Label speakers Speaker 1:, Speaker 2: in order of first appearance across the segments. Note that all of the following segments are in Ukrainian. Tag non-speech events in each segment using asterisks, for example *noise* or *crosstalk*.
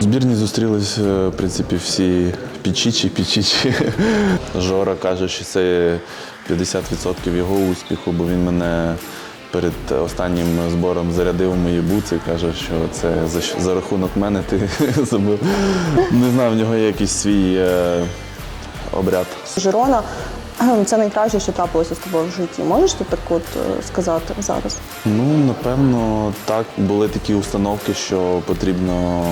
Speaker 1: Збірні зустрілись, е, в принципі, всі пічічі, пічічі. *laughs* Жора каже, що це 50% його успіху, бо він мене перед останнім збором зарядив мої буци. Каже, що це за, за рахунок мене ти *laughs* забив. Не знаю, в нього є якийсь свій е, обряд.
Speaker 2: Жирона це найкраще, що трапилося з тобою в житті. Можеш ти так от е, сказати зараз?
Speaker 1: Ну, напевно, так. Були такі установки, що потрібно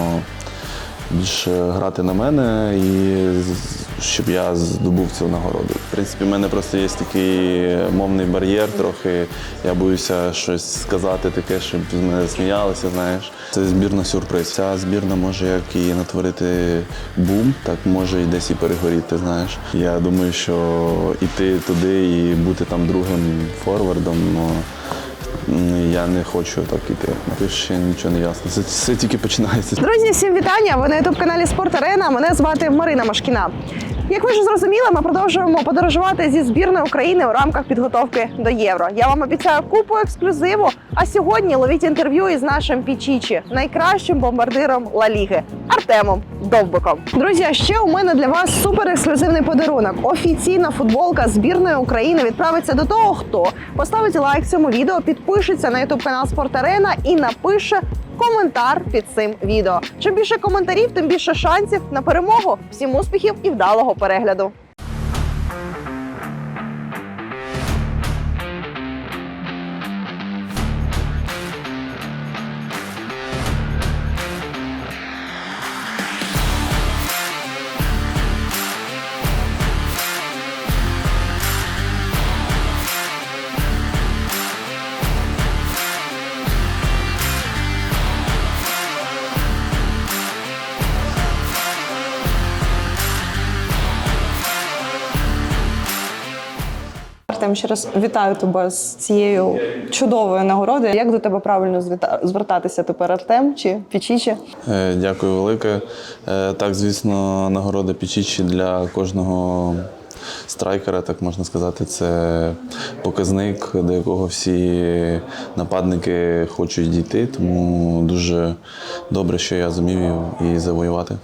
Speaker 1: більше грати на мене і щоб я здобув цю нагороду. В принципі, в мене просто є такий мовний бар'єр трохи. Я боюся щось сказати таке, щоб з мене сміялися, знаєш. Це збірна сюрприз. Ця збірна може як і натворити бум, так може і десь і перегоріти, знаєш. Я думаю, що іти туди і бути там другим форвардом. Я не хочу так іти. Тут ще нічого не ясно. Це все тільки починається.
Speaker 2: Друзі, всім вітання! Ви на ютуб каналі Спорт Арена. Мене звати Марина Машкіна. Як ви вже зрозуміли, ми продовжуємо подорожувати зі збірною України у рамках підготовки до євро. Я вам обіцяю купу ексклюзиву. А сьогодні ловіть інтерв'ю із нашим Пічічі, найкращим бомбардиром Ла Ліги Артемом Довбиком. Друзі, ще у мене для вас супер ексклюзивний подарунок. Офіційна футболка збірної України відправиться до того, хто поставить лайк цьому відео, підпишеться на ютуб канал Спорт Арена і напише коментар під цим відео. Чим більше коментарів, тим більше шансів на перемогу. Всім успіхів і вдалого перегляду. Артем, ще раз вітаю тебе з цією чудовою нагородою. Як до тебе правильно звертатися тепер Артем чи Пічічі?
Speaker 1: Е, Дякую велике. Е, Так, звісно, нагорода Пічічі для кожного страйкера, так можна сказати, це показник, до якого всі нападники хочуть дійти. Тому дуже добре, що я зумів і завоювати.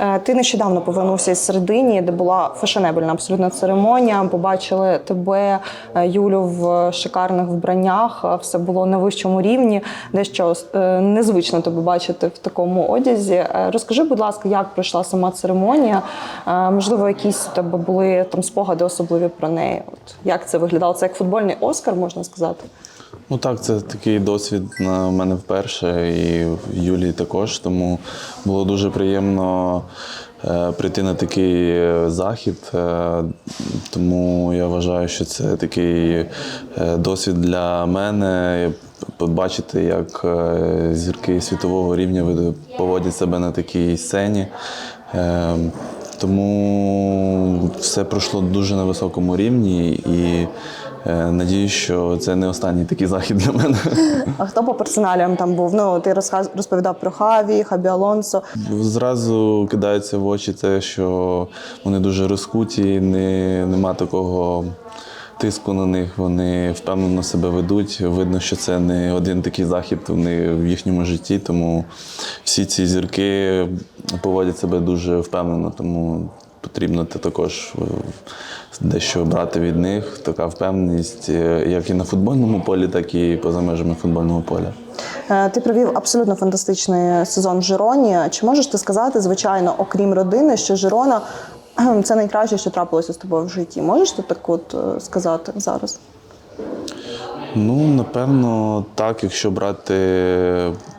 Speaker 2: Е, Ти нещодавно повернувся із середині, де була фешенебельна абсолютно церемонія. Побачили тебе, е, Юлю, в шикарних вбраннях. Е, Все було на вищому рівні. Дещо незвично тебе бачити в такому одязі. Розкажи, будь ласка, як пройшла сама церемонія? Можливо, якісь тебе були там спогади особливі про неї. От як це виглядало? Це як футбольний Оскар, можна сказати.
Speaker 1: Ну так, це такий досвід на мене вперше, і в Юлії також. Тому було дуже приємно е, прийти на такий е, захід. Е, тому я вважаю, що це такий е, досвід для мене. Побачити, як е, зірки світового рівня поводять себе на такій сцені. Е, тому все пройшло дуже на високому рівні і е, надіюсь, що це не останній такий захід для мене.
Speaker 2: А хто по персоналіям там був? Ну ти розповідав про Хаві, Хабі Алонсо.
Speaker 1: Зразу кидається в очі те, що вони дуже розкуті, не, нема такого тиску на них. Вони впевнено себе ведуть. Видно, що це не один такий захід вони в їхньому житті, тому всі ці зірки поводять себе дуже впевнено, тому потрібно також е, дещо брати від них. Така впевненість, е, як і на футбольному полі, так і поза межами футбольного поля.
Speaker 2: Е, Ти провів абсолютно фантастичний сезон в Жироні. Чи можеш ти сказати, звичайно, окрім родини, що Жирона це найкраще, що трапилося з тобою в житті? Можеш ти так от сказати зараз?
Speaker 1: Ну, напевно, так, якщо брати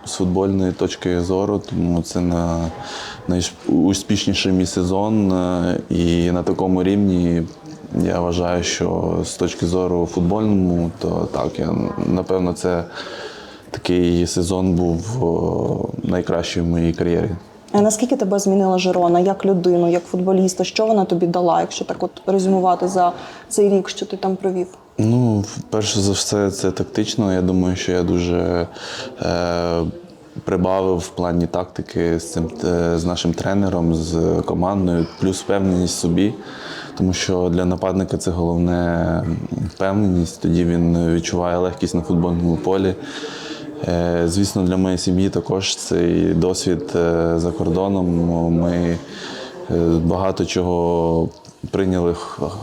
Speaker 1: з футбольної точки зору, тому це на найуспішніший мій сезон. е, І на такому рівні я вважаю, що з точки зору футбольному, то так, я напевно, це такий сезон був найкращий в моїй кар'єрі.
Speaker 2: Е, Наскільки тебе змінила Жирона як людину, як футболіста? Що вона тобі дала, якщо так от резюмувати за цей рік, що ти там провів?
Speaker 1: Ну, перше за все, це тактично. Я думаю, що я дуже е, прибавив в плані тактики з цим е, з нашим тренером, з командою, плюс впевненість в собі. Тому що для нападника це головне впевненість. Тоді він відчуває легкість на футбольному полі. Е, Звісно, для моєї сім'ї також цей досвід е, за кордоном. Ми е, багато чого прийняли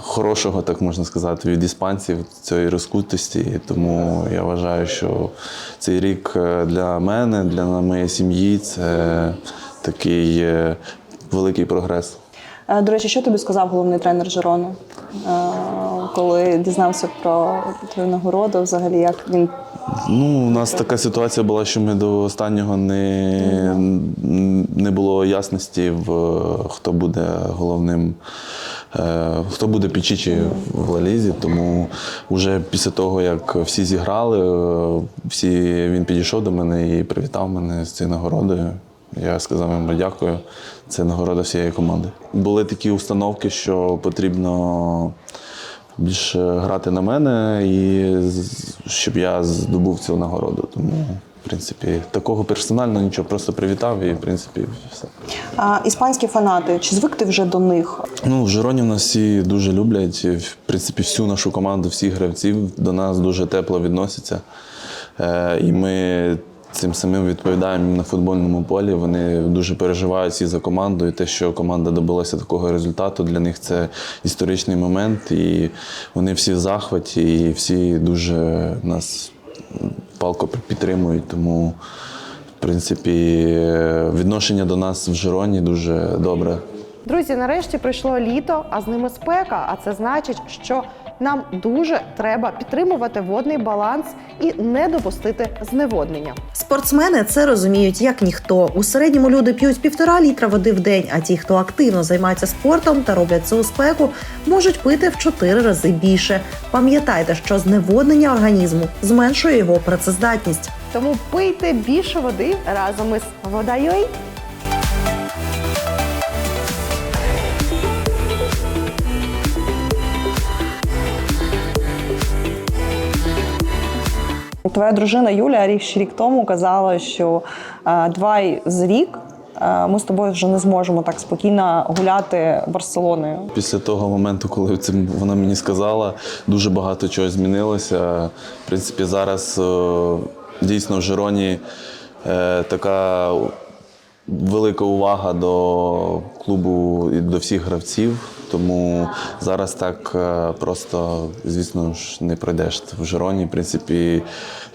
Speaker 1: хорошого, так можна сказати, від іспанців цієї розкутості. Тому я вважаю, що цей рік е, для мене, для моєї сім'ї це такий е, великий прогрес.
Speaker 2: Е, До речі, що тобі сказав головний тренер Жерони, е, коли дізнався про твою нагороду? Взагалі, як він
Speaker 1: Ну, у нас така ситуація була, що ми до останнього не, не було ясності, в, хто буде головним, хто буде Пічічі в Лалізі. Тому вже після того, як всі зіграли, е, всі, він підійшов до мене і привітав мене з цією нагородою. Я сказав йому дякую. Це нагорода всієї команди. Були такі установки, що потрібно більше грати на мене і щоб я здобув цю нагороду. Тому, в принципі, такого персонально нічого, просто привітав і, в принципі, все.
Speaker 2: а, іспанські фанати, чи звик ти вже до них?
Speaker 1: Ну, в Жироні нас всі дуже люблять. В принципі, всю нашу команду, всіх гравців до нас дуже тепло відносяться. Е, і ми цим самим відповідаємо на футбольному полі. Вони дуже переживають всі за команду. І те, що команда добилася такого результату, для них це історичний момент. І вони всі в захваті, і всі дуже нас палко підтримують. Тому, в принципі, відношення до нас в Жироні дуже добре.
Speaker 3: Друзі, нарешті прийшло літо, а з ними спека. А це значить, що нам дуже треба підтримувати водний баланс і не допустити зневоднення.
Speaker 4: Спортсмени це розуміють як ніхто. У середньому люди п'ють півтора літра води в день, а ті, хто активно займається спортом та роблять це у спеку, можуть пити в чотири рази більше. Пам'ятайте, що зневоднення організму зменшує його працездатність.
Speaker 3: Тому пийте більше води разом із водою.
Speaker 2: Твоя дружина Юля рік рік тому казала, що е, давай з рік е, ми з тобою вже не зможемо так спокійно гуляти Барселоною.
Speaker 1: Після того моменту, коли це вона мені сказала, дуже багато чого змінилося. В принципі, зараз е, дійсно в Жироні е, така велика увага до клубу і до всіх гравців. Тому зараз так е, просто, звісно ж, не пройдеш в Жироні. В принципі,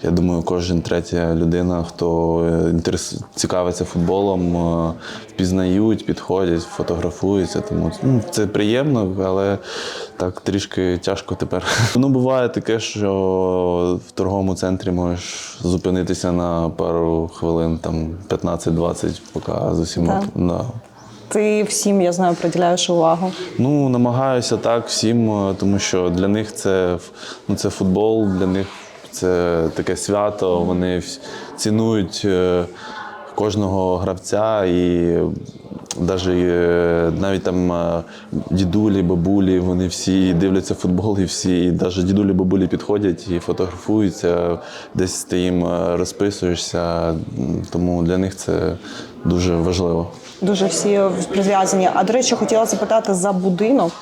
Speaker 1: я думаю, кожен третя людина, хто е, цікавиться футболом, е, впізнають, підходять, фотографуються. Тому ну, це приємно, але так трішки тяжко тепер. *laughs* Ну, буває таке, що в торговому центрі можеш зупинитися на пару хвилин, там 15-20, поки з усіма. Да.
Speaker 2: Ти всім, я знаю, приділяєш увагу.
Speaker 1: Ну, намагаюся так всім, е, тому що для них це, ну, це футбол, для них це таке свято. Вони цінують е, кожного гравця і навіть, навіть там е, дідулі, бабулі, вони всі дивляться футбол, і всі, і навіть дідулі, бабулі підходять і фотографуються, десь ти їм е, розписуєшся. Тому для них це дуже важливо.
Speaker 2: Дуже всі прив'язані. А до речі, хотіла запитати за будинок.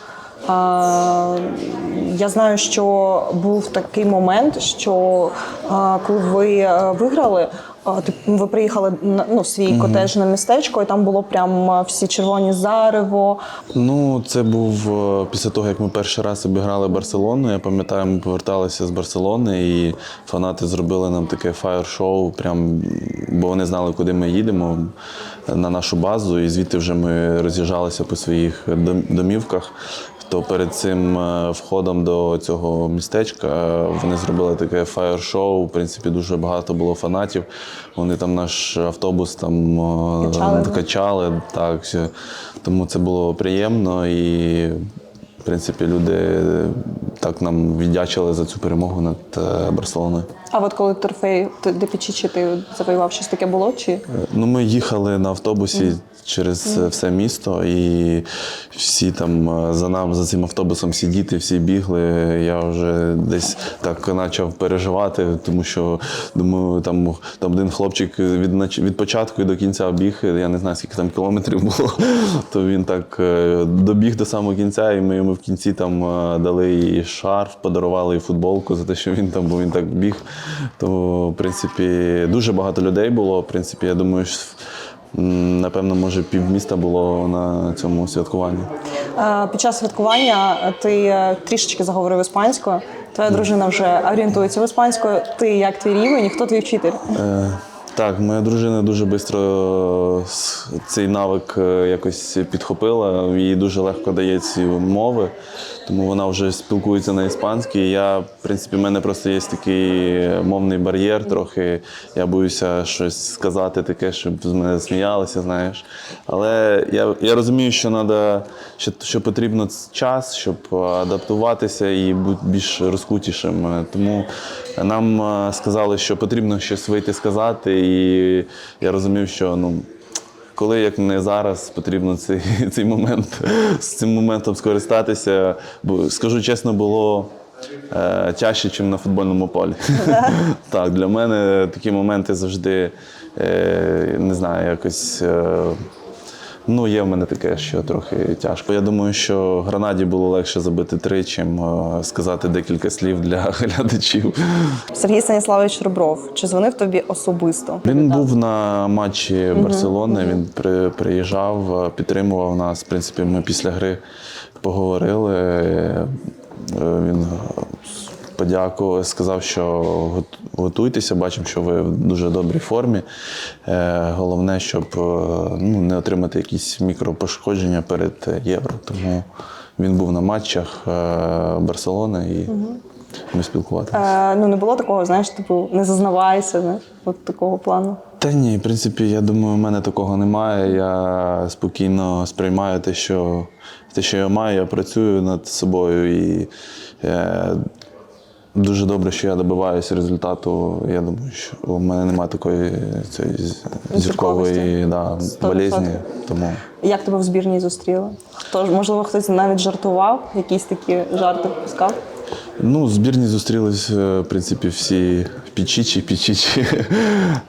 Speaker 2: Я знаю, що був такий момент, що коли ви виграли, а, ти- ви приїхали на ну, свій котеджне містечко, і там було прям всі червоні зарево.
Speaker 1: Ну, це був е, після того, як ми перший раз обіграли Барселону. Я пам'ятаю, ми поверталися з Барселони, і фанати зробили нам таке фаєр-шоу, прям, бо вони знали, куди ми їдемо на нашу базу, і звідти вже ми роз'їжджалися по своїх дом- домівках. То перед цим е, входом до цього містечка е, вони зробили таке фаєр-шоу. В принципі, дуже багато було фанатів. Вони там наш автобус там е,
Speaker 2: Качали,
Speaker 1: качали, так. Тому це було приємно і, в принципі, люди так нам віддячили за цю перемогу над Барселоною.
Speaker 2: А от коли трофей ти- де Пічічі ти завоював, щось таке було? Чи
Speaker 1: Ну, ми їхали на автобусі через е, все місто, і всі там е, за нам, за цим автобусом, всі діти, всі бігли. Я вже десь так почав переживати, тому що думаю, там, там один хлопчик від, від початку і до кінця біг, я не знаю, скільки там кілометрів було, *laughs* то він так е, добіг до самого кінця, і ми йому в кінці там дали і шарф, подарували і футболку за те, що він там, бо він так біг. То, в принципі, дуже багато людей було. В принципі, я думаю, що, напевно, може півміста було на цьому святкуванні.
Speaker 2: Під час святкування ти е, трішечки заговорив іспанською. Твоя дружина вже орієнтується в іспанською. Ти як твій рівень, і хто твій вчитель?
Speaker 1: Е, Так, моя дружина дуже швидко цей навик е, якось підхопила. Їй дуже легко дається мови, тому вона вже спілкується на іспанській. Я, в принципі, в мене просто є такий мовний бар'єр трохи. Я боюся щось сказати таке, щоб з мене сміялися, знаєш. Але я, я розумію, що треба, що, що потрібно час, щоб адаптуватися і бути більш розкутішим. Е, Тому нам е, сказали, що потрібно щось вийти сказати, і я розумів, що ну. Коли як не зараз, потрібно цей, *laughs* цей момент з цим моментом скористатися. Бо скажу чесно, було е, тяжче, ніж на футбольному полі. *laughs* так, для мене такі моменти завжди е, не знаю, якось. Е, Ну, є в мене таке, що трохи тяжко. Я думаю, що гранаді було легше забити три, чим е, сказати декілька слів для *laughs* глядачів.
Speaker 2: Сергій Станіславович Ребров. Чи дзвонив тобі особисто?
Speaker 1: Він був на матчі Барселони. Він при, приїжджав, е, підтримував нас. В принципі, ми після гри поговорили. Е, е, подякував, сказав, що готуйтеся, бачимо, що ви в дуже добрій формі. Е, Головне, щоб е, ну, не отримати якісь мікропошкодження перед євро. Тому він був на матчах е, Барселони і ми спілкувалися.
Speaker 2: Е, ну не було такого, знаєш, типу, не зазнавайся, знаєш, от такого плану.
Speaker 1: Та ні, в принципі, я думаю, в мене такого немає. Я спокійно сприймаю те, що, те, що я маю, я працюю над собою і е, дуже добре, що я добиваюся результату. Я думаю, що у мене немає такої цієї зіркової да,
Speaker 2: Сто
Speaker 1: болезні. Тому
Speaker 2: Як тебе в збірній зустріли? Хто можливо, хтось навіть жартував, якісь такі жарти впускав?
Speaker 1: Ну, збірні зустрілись, е, в принципі, всі пічічі, пічічі. *laughs*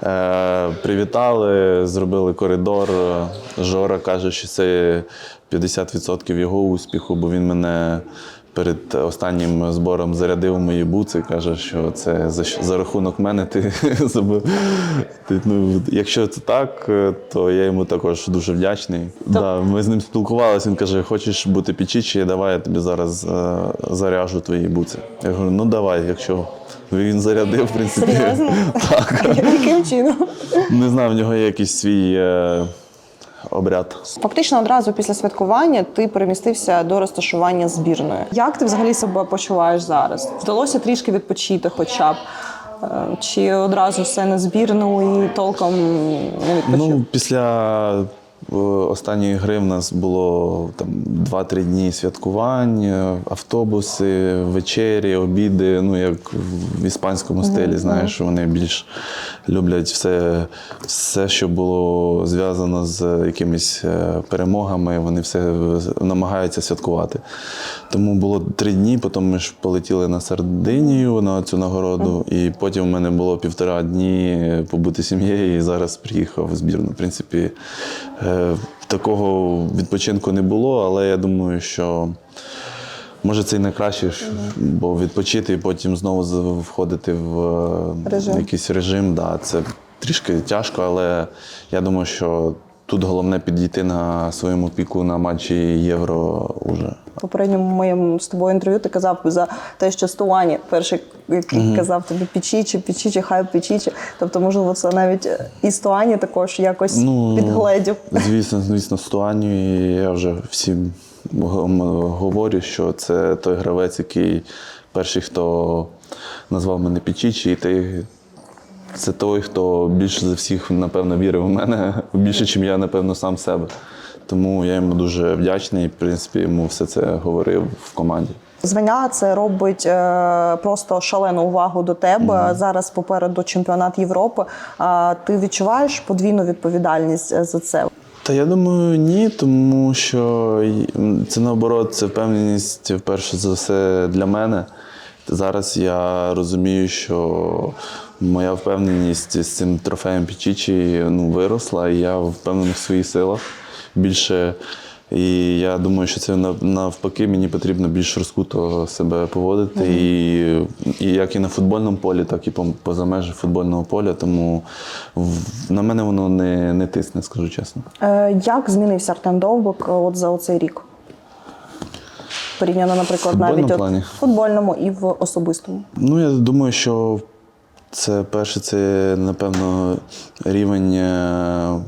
Speaker 1: Е, Привітали, зробили коридор. Жора каже, що це 50% його успіху, бо він мене перед останнім збором зарядив мої буци. Каже, що це за, за рахунок мене ти *laughs* забив. Ти, ну, якщо це так, е, то я йому також дуже вдячний. Да, ми з ним спілкувалися. Він каже: хочеш бути пічічі, давай я тобі зараз е, заряжу твої буци. Я говорю, ну давай, якщо він зарядив, в принципі.
Speaker 2: Серйозно? *laughs*
Speaker 1: Так.
Speaker 2: Яким чином?
Speaker 1: Не знаю, в нього є якийсь свій е, обряд.
Speaker 2: Фактично одразу після святкування ти перемістився до розташування збірної. Як ти взагалі себе почуваєш зараз? Вдалося трішки відпочити, хоча б. Е, Чи одразу все на збірну і толком не відпочив?
Speaker 1: Ну, після останньої гри в нас було там 2-3 дні святкувань, е, автобуси, вечері, обіди. Ну, як в іспанському стилі, знаєш, вони більш люблять все, все, що було зв'язано з якимись е, перемогами, вони все намагаються святкувати. Тому було три дні, потім ми ж полетіли на Сардинію на цю нагороду, і потім у мене було півтора дні побути сім'єю, і зараз приїхав в збірну. В принципі, е, такого відпочинку не було, але я думаю, що. Може, це і найкраще, краще, бо відпочити і потім знову входити в е,
Speaker 2: Режим.
Speaker 1: якийсь режим, да, це трішки тяжко, але я думаю, що тут головне підійти на своєму піку на матчі Євро уже.
Speaker 2: Попередньому моєму з тобою інтерв'ю ти казав за те, що Стуані перший, який казав тобі пічічі, пічічі, хай пічічі. Тобто, можливо, це навіть і Стуані також якось
Speaker 1: Ну,
Speaker 2: підгледів.
Speaker 1: Звісно, звісно, Стуаню, і я вже всім говорю, що це той гравець, який перший, хто назвав мене Пічічі, і ти. Це той, хто більше за всіх, напевно, вірив в мене, *laughs* більше, ніж я, напевно, сам в себе. Тому я йому дуже вдячний. В принципі, йому все це говорив в команді.
Speaker 2: Звання це робить е, просто шалену увагу до тебе. Зараз попереду чемпіонат Європи. Ти відчуваєш подвійну відповідальність е, за це?
Speaker 1: Та я думаю, ні, тому що це наоборот, це впевненість вперше за все для мене. Зараз я розумію, що моя впевненість з цим трофеєм Пічічі ну, виросла, і я впевнений в своїх силах. Більше І я думаю, що це навпаки мені потрібно більш розкуто себе поводити. І, і як і на футбольному полі, так і поза межі футбольного поля. Тому в- на мене воно не, не тисне, скажу чесно.
Speaker 2: Е, Як змінився Артем Довбик е, от за оцей рік? Порівняно, наприклад,
Speaker 1: футбольному
Speaker 2: навіть от в футбольному і в особистому.
Speaker 1: Ну, я думаю, що це перше, це напевно рівень е,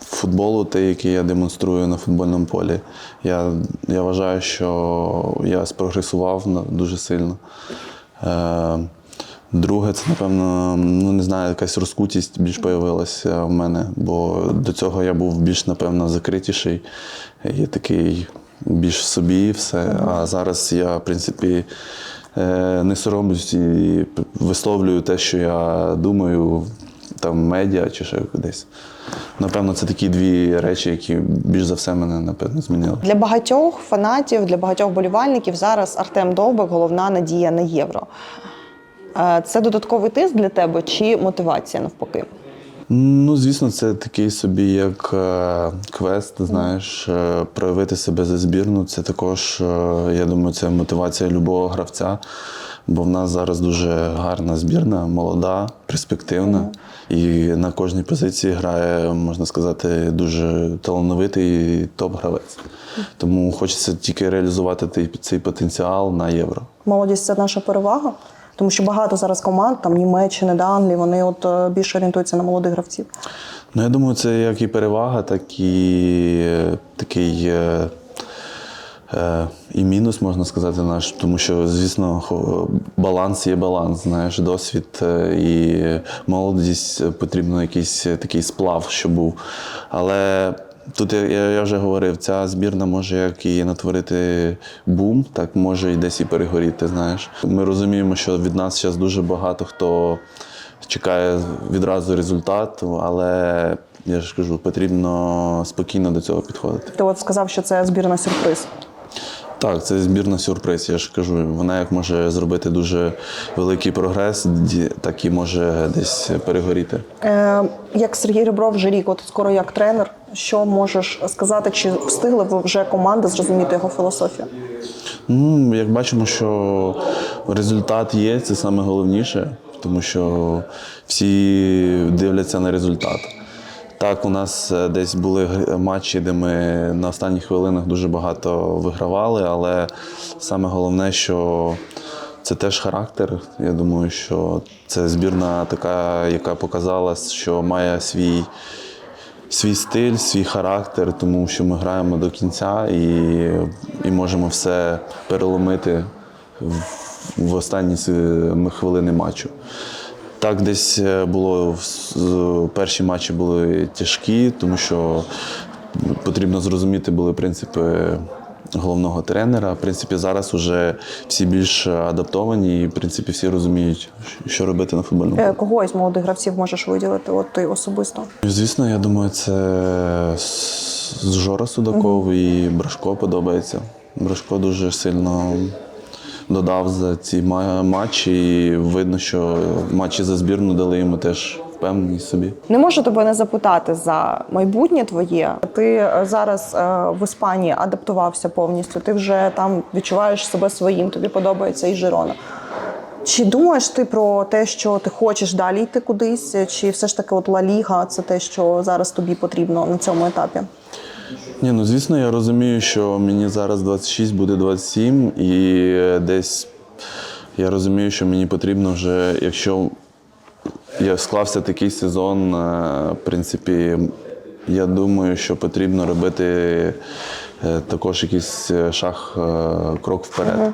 Speaker 1: футболу, той, який я демонструю на футбольному полі. Я, я вважаю, що я спрогресував дуже сильно. Е, Друге, це, напевно, ну не знаю, якась розкутість більш появилася в мене, бо до цього я був більш, напевно, закритіший і такий більш собі все. А зараз я, в принципі, е, не соромлюсь і висловлюю те, що я думаю, там в медіа чи ще десь. Напевно, це такі дві речі, які більш за все мене, напевно, змінили.
Speaker 2: Для багатьох фанатів, для багатьох болівальників зараз Артем Довбик головна надія на євро. Е, Це додатковий тиск для тебе чи мотивація навпаки?
Speaker 1: Ну, звісно, це такий собі як е, квест, знаєш, е, проявити себе за збірну. Це також, е, я думаю, це мотивація любого гравця. Бо в нас зараз дуже гарна збірна, молода, перспективна. І на кожній позиції грає, можна сказати, дуже талановитий топ-гравець. Тому хочеться тільки реалізувати цей потенціал на євро.
Speaker 2: Молодість це наша перевага, тому що багато зараз команд, там Німеччини, да, Англії, вони от е, більше орієнтуються на молодих гравців.
Speaker 1: Ну, я думаю, це як і перевага, так і е, такий е, і мінус, можна сказати, наш. Тому що, звісно, баланс є баланс, знаєш, досвід і молодість потрібно якийсь такий сплав, що був. Але. Тут я, я, вже говорив, ця збірна може як і натворити бум, так може і десь і перегоріти. Знаєш, ми розуміємо, що від нас зараз дуже багато хто чекає відразу результату, але я ж кажу, потрібно спокійно до цього підходити.
Speaker 2: Ти от сказав, що це збірна сюрприз.
Speaker 1: Так, це збірна сюрприз. Я ж кажу, вона як може зробити дуже великий прогрес, так і може десь перегоріти.
Speaker 2: Е, як Сергій Ребров вже рік, от скоро як тренер, що можеш сказати, чи встигли ви вже команда зрозуміти його філософію?
Speaker 1: Ну, як бачимо, що результат є, це саме головніше, тому що всі дивляться на результат. Так, у нас е, десь були матчі, де ми на останніх хвилинах дуже багато вигравали, але саме головне, що це теж характер. Я думаю, що це збірна така, яка показала, що має свій свій стиль, свій характер, тому що ми граємо до кінця і, і можемо все переломити в, в останні хвилини матчу. Так, десь е, було перші матчі були тяжкі, тому що потрібно зрозуміти були принципи головного тренера. В принципі, зараз вже всі більш адаптовані, і в принципі всі розуміють, що робити на футбольному.
Speaker 2: Е,
Speaker 1: полі.
Speaker 2: кого із молодих гравців можеш виділити? От ти особисто?
Speaker 1: Звісно, я думаю, це з- Жора Судаков і Брашко подобається. Брашко дуже сильно додав за ці матчі. І видно, що матчі за збірну дали йому теж впевненість собі.
Speaker 2: Не можу тебе не запитати за майбутнє твоє. Ти е, зараз е, в Іспанії адаптувався повністю. Ти вже там відчуваєш себе своїм, тобі подобається і Жирона. Чи думаєш ти про те, що ти хочеш далі йти кудись? Чи все ж таки от Ла Ліга це те, що зараз тобі потрібно на цьому етапі?
Speaker 1: Ні, ну звісно, я розумію, що мені зараз 26, буде 27, і е, десь я розумію, що мені потрібно вже, якщо я склався такий сезон, е, в принципі, я думаю, що потрібно робити е, також якийсь е, шаг, крок вперед.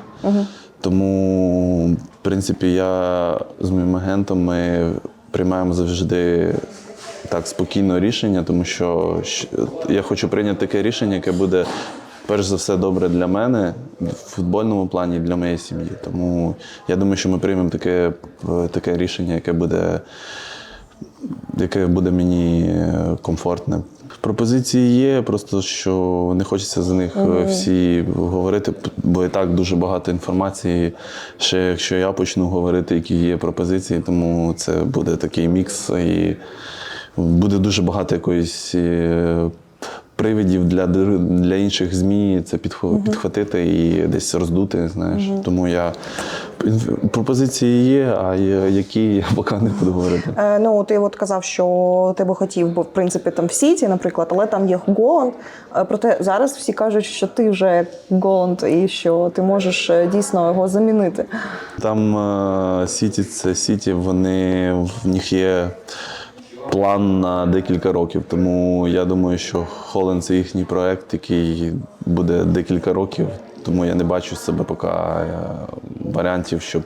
Speaker 1: Тому, в принципі, я з моїм агентом ми приймаємо завжди так спокійно рішення, тому що я хочу прийняти таке рішення, яке буде перш за все добре для мене в футбольному плані для моєї сім'ї. Тому я думаю, що ми приймемо таке, е, таке рішення, яке буде, яке буде мені е, комфортне. Пропозиції є, просто що не хочеться за них е, всі говорити, бо і так дуже багато інформації. Ще якщо я почну говорити, які є пропозиції, тому це буде такий мікс і буде дуже багато якоїсь привидів для, для інших ЗМІ це підхватити і десь роздути. Знаєш. Тому я пропозиції є, а які я поки не буду говорити.
Speaker 2: Е, ну, ти от казав, що ти би хотів, бо в принципі там в Сіті, наприклад, але там є Голланд. Е, Проте зараз всі кажуть, що ти вже Голланд і що ти можеш е, дійсно його замінити.
Speaker 1: Там е, Сіті це Сіті, вони в них є план на декілька років. Тому я думаю, що Холланд це їхній проект, який буде декілька років. Тому я не бачу себе поки е, варіантів, щоб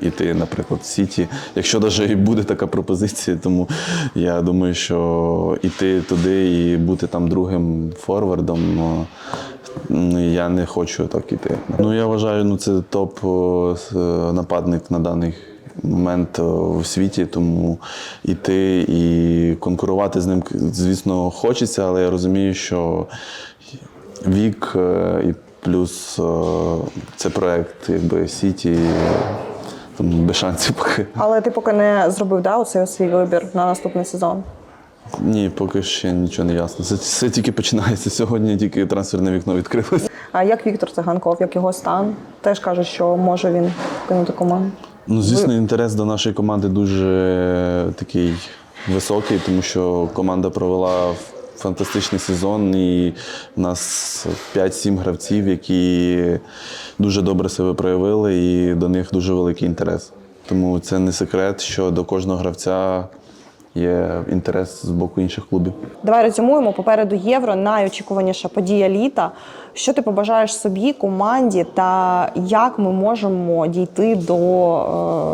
Speaker 1: іти, наприклад, в Сіті. Якщо навіть і буде така пропозиція, тому я думаю, що іти туди і бути там другим форвардом. е, Ну, я не хочу так іти. Ну я вважаю, ну це топ е, нападник на даний момент в світі, тому іти і конкурувати з ним, звісно, хочеться, але я розумію, що вік е, і плюс е, це проект, якби Сіті, тому без шансів поки.
Speaker 2: Але ти поки не зробив да, оцей свій вибір на наступний сезон.
Speaker 1: Ні, поки ще нічого не ясно. Це, це тільки починається. Сьогодні тільки трансферне вікно відкрилося.
Speaker 2: А як Віктор Циганков, як його стан? Теж кажуть, що може він кинути команду.
Speaker 1: Ну, звісно, інтерес до нашої команди дуже такий високий, тому що команда провела фантастичний сезон, і в нас 5-7 гравців, які дуже добре себе проявили, і до них дуже великий інтерес. Тому це не секрет, що до кожного гравця є інтерес з боку інших клубів.
Speaker 2: Давай резюмуємо. Попереду євро найочікуваніша подія літа. Що ти побажаєш собі, команді, та як ми можемо дійти до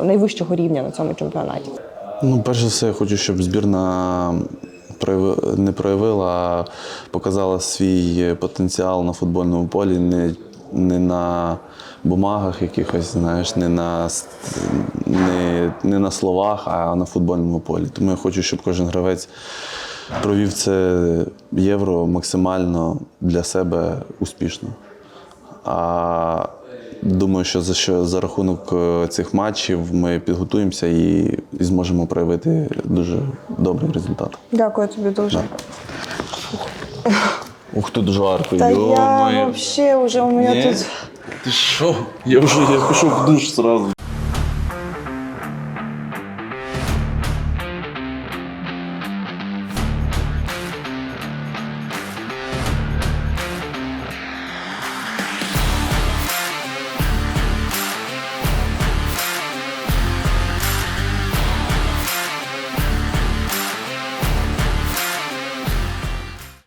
Speaker 2: е, найвищого рівня на цьому чемпіонаті?
Speaker 1: Ну, перш за все, я хочу, щоб збірна не проявила, а показала свій потенціал на футбольному полі, не, не на бумагах якихось, знаєш, не на, не, не на словах, а на футбольному полі. Тому я хочу, щоб кожен гравець провів це євро максимально для себе успішно. А думаю, що за що за рахунок е, цих матчів ми підготуємося і, і зможемо проявити дуже добрий результат.
Speaker 2: Дякую тобі дуже.
Speaker 1: Ух, тут жарко.
Speaker 2: Та я взагалі вже у мене тут.
Speaker 1: Ти що? Я вже я пішов в душ зразу.